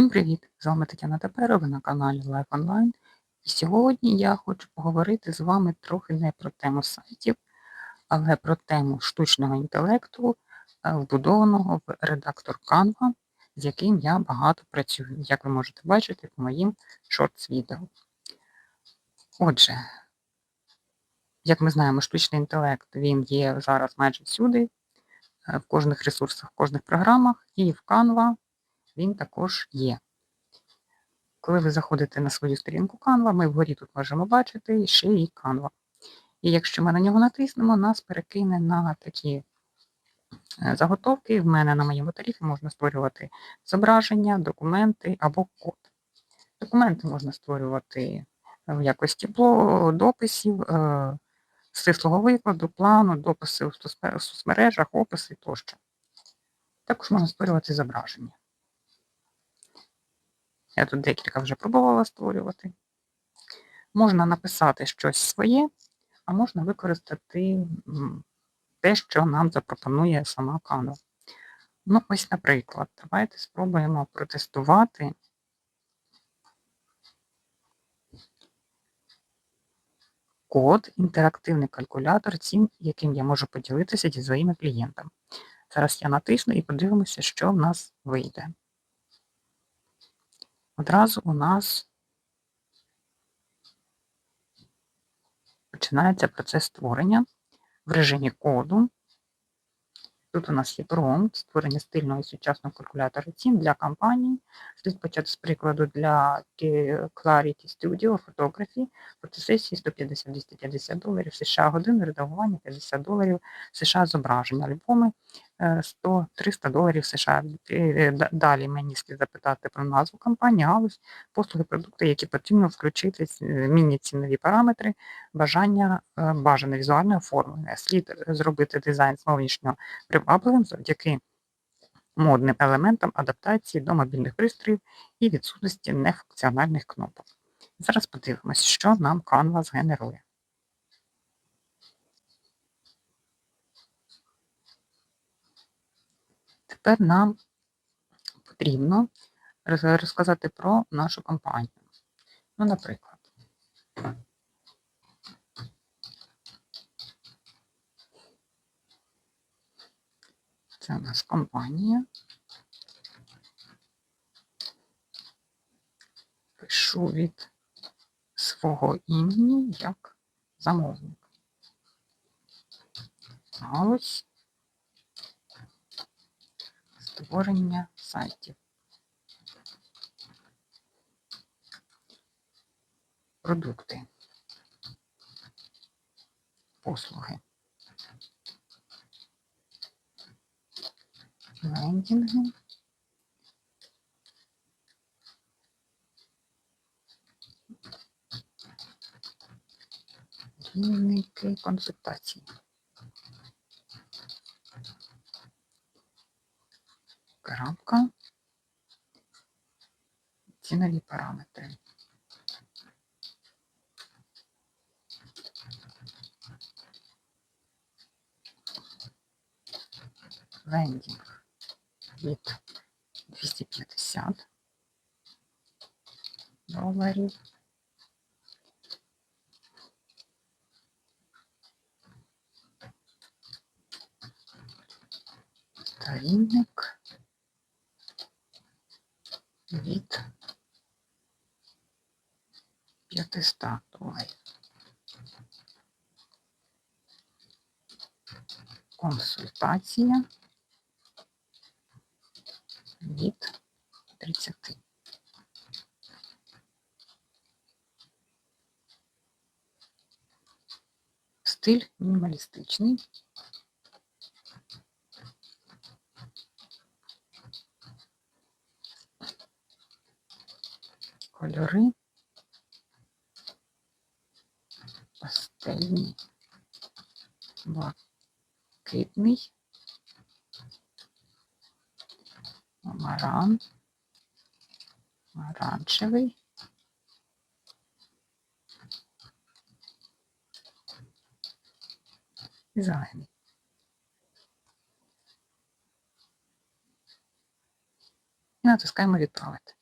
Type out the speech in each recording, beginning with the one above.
Всім привіт! З вами Тетяна Теперо, ви на каналі Life Online. І сьогодні я хочу поговорити з вами трохи не про тему сайтів, але про тему штучного інтелекту, е, вбудованого в редактор Canva, з яким я багато працюю, як ви можете бачити по моїм шортс-відео. Отже, як ми знаємо, штучний інтелект він є зараз майже всюди, е, в кожних ресурсах, в кожних програмах, і в Canva він також є. Коли ви заходите на свою сторінку Canva, ми вгорі тут можемо бачити ще і Canva. І якщо ми на нього натиснемо, нас перекине на такі е, заготовки. В мене на моєму тарифі можна створювати зображення, документи або код. Документи можна створювати в якості дописів, е, стислого викладу, плану, дописи у соцмережах, описи тощо. Також можна створювати зображення. Я тут декілька вже пробувала створювати. Можна написати щось своє, а можна використати те, що нам запропонує сама Canva. Ну, ось, наприклад, давайте спробуємо протестувати. Код, інтерактивний калькулятор, цим, яким я можу поділитися зі своїми клієнтами. Зараз я натисну і подивимося, що в нас вийде. Одразу у нас починається процес створення в режимі коду. Тут у нас є промпт, створення стильного і сучасного калькулятора цін для компаній. Слід почати з прикладу для Clarity Studio фотографії, фотосесії 150-250 доларів США години, редагування 50 доларів США зображення, альбоми 100-300 доларів США. Е, далі мені слід запитати про назву компанії, галузь, послуги, продукти, які потрібно включити е, міні-цінові параметри, бажання, е, бажане візуальне оформлення. Слід зробити дизайн зовнішнього привабливим завдяки модним елементам адаптації до мобільних пристроїв і відсутності нефункціональних кнопок. Зараз подивимось, що нам Canva згенерує. Тепер нам потрібно розказати про нашу компанію. Ну, наприклад, це у нас компанія. Пишу від свого імені як замовник. Галузь створення сайтів. Продукти, послуги, лендінги, лінники консультації. Крапка, цінові параметри. Лендінг від 250 доларів. Сторінник від 500 доларів. Консультація від 30. Стиль мінімалістичний. кольори, пастельні, блакитний, маран, оранжевий, і зелений. І натискаємо відправити.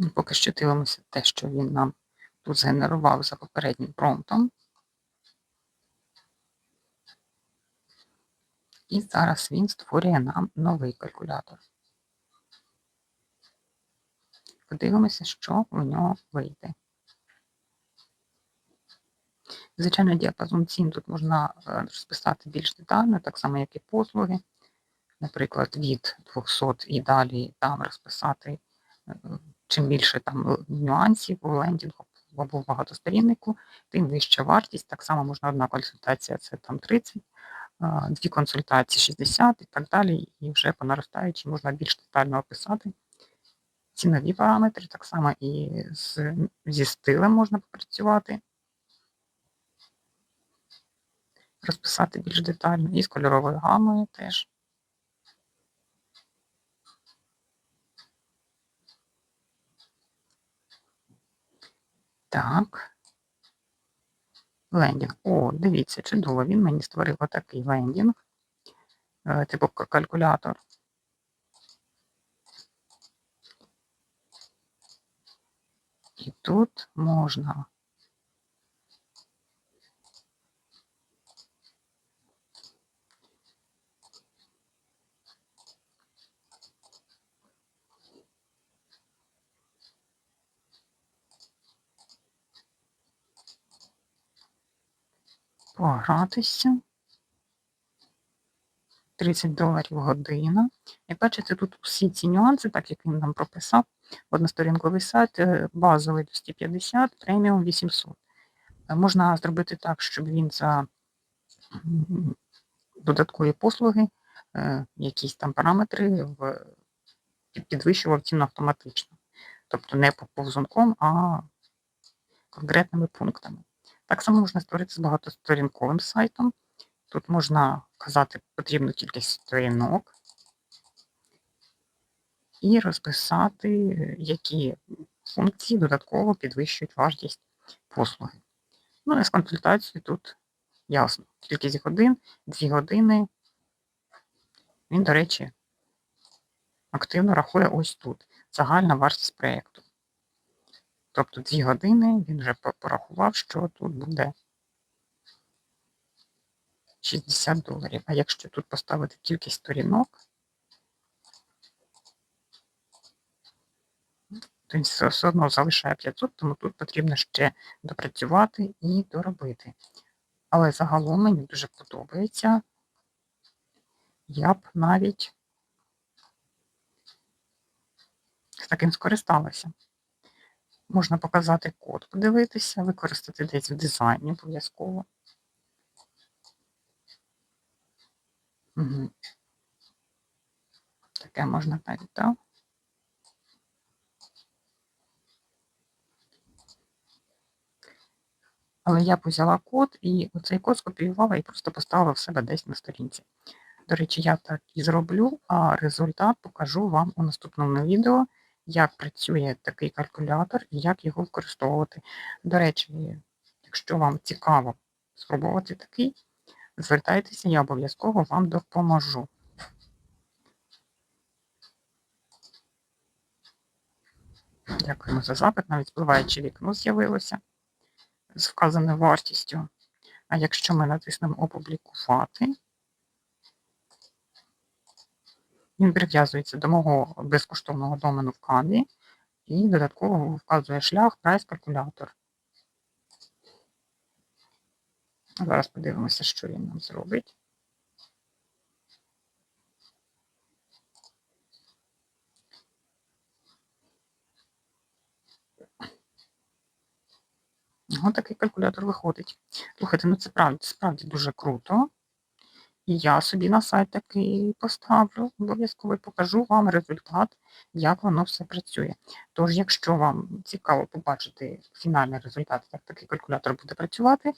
І Поки що дивимося те, що він нам тут згенерував за попереднім промптом. І зараз він створює нам новий калькулятор. Подивимося, що в нього вийде. Звичайно, діапазон цін тут можна е, розписати більш детально, так само, як і послуги. Наприклад, від 200 і далі там розписати е, чим більше там нюансів у лендінгу або в багатосторіннику, тим вища вартість. Так само можна одна консультація це там 30, дві консультації 60 і так далі. І вже по наростаючій можна більш детально описати цінові параметри, так само і з, зі стилем можна попрацювати. Розписати більш детально і з кольоровою гамою теж. Так. Лендінг. О, дивіться, чудово, він мені створив отакий лендінг, е, типу калькулятор. І тут можна погратися. 30 доларів година. І бачите, тут всі ці нюанси, так як він нам прописав, односторінковий сайт, е, базовий 250, преміум 800. Е, можна зробити так, щоб він за додаткові послуги, е, якісь там параметри в підвищував ціну автоматично. Тобто не по повзунком, а конкретними пунктами. Так само можна створити з багатосторінковим сайтом. Тут можна вказати потрібну кількість сторінок і розписати, які функції додатково підвищують вартість послуги. Ну і з консультацією тут ясно. Кількість годин, 2 години. Він, до речі, активно рахує ось тут. Загальна вартість проєкту. Тобто 2 години він вже порахував, що тут буде 60 доларів. А якщо тут поставити кількість сторінок, то він все одно залишає 500, тому тут потрібно ще допрацювати і доробити. Але загалом мені дуже подобається. Я б навіть з таким скористалася. Можна показати код, подивитися, використати десь в дизайні обов'язково. Угу. Таке можна навіть, так? Але я взяла код і оцей код скопіювала і просто поставила в себе десь на сторінці. До речі, я так і зроблю, а результат покажу вам у наступному відео, як працює такий калькулятор і як його використовувати. До речі, якщо вам цікаво спробувати такий, звертайтеся, я обов'язково вам допоможу. Дякуємо за запит. Навіть спливаюче вікно з'явилося з вказаною вартістю. А якщо ми натиснемо Опублікувати, він прив'язується до мого безкоштовного домену в Canvі і додатково вказує шлях, прайс, калькулятор. Зараз подивимося, що він нам зробить. Ось такий калькулятор виходить. Слухайте, ну це правда, справді дуже круто. І я собі на сайт такий поставлю, обов'язково покажу вам результат, як воно все працює. Тож, якщо вам цікаво побачити фінальний результат, як такий калькулятор буде працювати,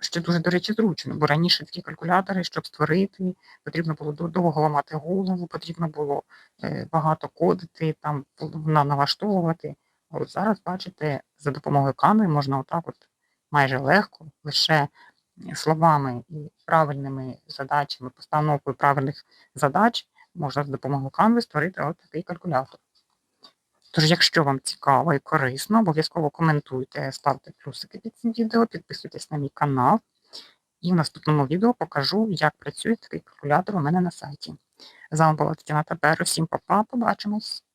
що дуже, до речі, зручно, бо раніше такі калькулятори, щоб створити, потрібно було довго ламати голову, потрібно було е, багато кодити, там налаштовувати. А от зараз, бачите, за допомогою Canva можна отак от майже легко, лише словами і правильними задачами, постановкою правильних задач можна з допомогою Canva створити от такий калькулятор. Тож, якщо вам цікаво і корисно, обов'язково коментуйте, ставте плюсики під цим відео, підписуйтесь на мій канал. І в наступному відео покажу, як працює такий калькулятор у мене на сайті. З вами була Тетяна Таберу. Всім па-па, побачимось!